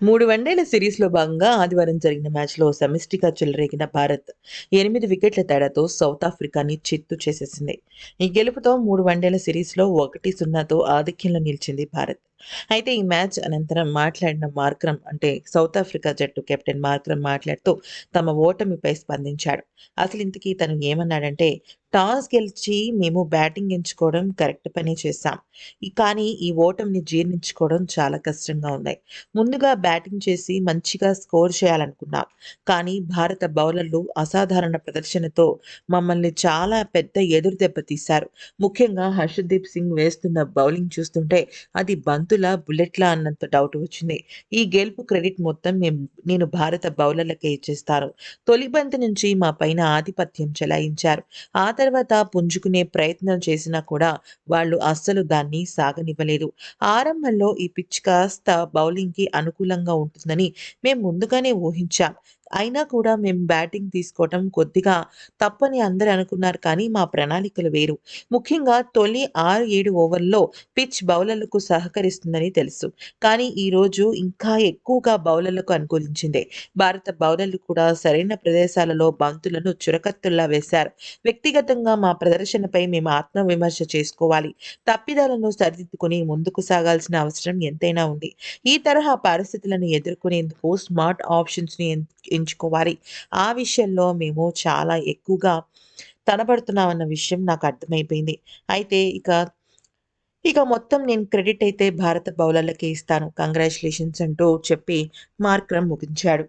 మూడు వన్డేల సిరీస్లో భాగంగా ఆదివారం జరిగిన మ్యాచ్లో సమిష్టిగా చెలరేగిన భారత్ ఎనిమిది వికెట్ల తేడాతో సౌత్ ఆఫ్రికాని చిత్తు చేసేసింది. ఈ గెలుపుతో మూడు వన్డేల సిరీస్లో ఒకటి సున్నాతో ఆధిక్యంలో నిలిచింది భారత్. అయితే ఈ మ్యాచ్ అనంతరం మాట్లాడిన మార్క్రమ్ అంటే సౌత్ ఆఫ్రికా జట్టు కెప్టెన్ మార్క్రమ్ మాట్లాడుతూ తమ ఓటమిపై స్పందించాడు. అసలు ఇంతకీ తను ఏమన్నాడంటే టాస్ గెలిచి మేము బ్యాటింగ్ ఎంచుకోవడం కరెక్ట్ పని చేశాం. కానీ ఈ ఓటమిని జీర్ణించుకోవడం చాలా కష్టంగా ఉంది ముందుగా బ్యాటింగ్ చేసి మంచిగా స్కోర్ చేయాలనుకున్నాం. కానీ భారత బౌలర్లు అసాధారణ ప్రదర్శనతో మమ్మల్ని చాలా పెద్ద ఎదురు దెబ్బతీశారు ముఖ్యంగా హర్షదీప్ సింగ్ వేస్తున్న బౌలింగ్ చూస్తుంటే అది బంతుల బుల్లెట్లా అన్నంత డౌట్ వచ్చింది. ఈ గెలుపు క్రెడిట్ మొత్తం నేను భారత బౌలర్లకే ఇచ్చేస్తాను. తొలి బంతి నుంచి మా పైన ఆధిపత్యం చెలాయించారు. ఆ తర్వాత పుంజుకునే ప్రయత్నం చేసినా కూడా వాళ్ళు అస్సలు దాన్ని సాగనివ్వలేదు. ఆరంభంలో ఈ పిచ్ కాస్త బౌలింగ్కి అనుకూలంగా ఉంటుందని మేము ముందుగానే ఊహించాం. అయినా కూడా మేము బ్యాటింగ్ తీసుకోవటం కొద్దిగా తప్పని అందరూ అనుకున్నారు కానీ మా ప్రణాళికలు వేరు. ముఖ్యంగా తొలి ఆరు ఏడు ఓవర్లో పిచ్ బౌలర్లకు సహకరిస్తుందని తెలుసు. కానీ ఈరోజు ఇంకా ఎక్కువగా బౌలర్లకు అనుకూలించింది. భారత బౌలర్లు కూడా సరైన ప్రదేశాలలో బంతులను చురకత్తుల్లా వేశారు. వ్యక్తిగతంగా మా ప్రదర్శనపై మేము ఆత్మవిమర్శ చేసుకోవాలి. తప్పిదాలను సరిదిద్దుకుని ముందుకు సాగాల్సిన అవసరం ఎంతైనా ఉంది. ఈ తరహా పరిస్థితులను ఎదుర్కొనేందుకు స్మార్ట్ ఆప్షన్స్ని తగ్గించుకోవాలి ఆ విషయంలో మేము చాలా ఎక్కువగా తనబడుతున్నామన్న విషయం నాకు అర్థమైపోయింది. అయితే ఇక ఇక మొత్తం నేను క్రెడిట్ అయితే భారత బౌలర్లకే ఇస్తాను. కంగ్రాచులేషన్స్ అంటూ చెప్పి మార్క్రమ్ ముగించాడు.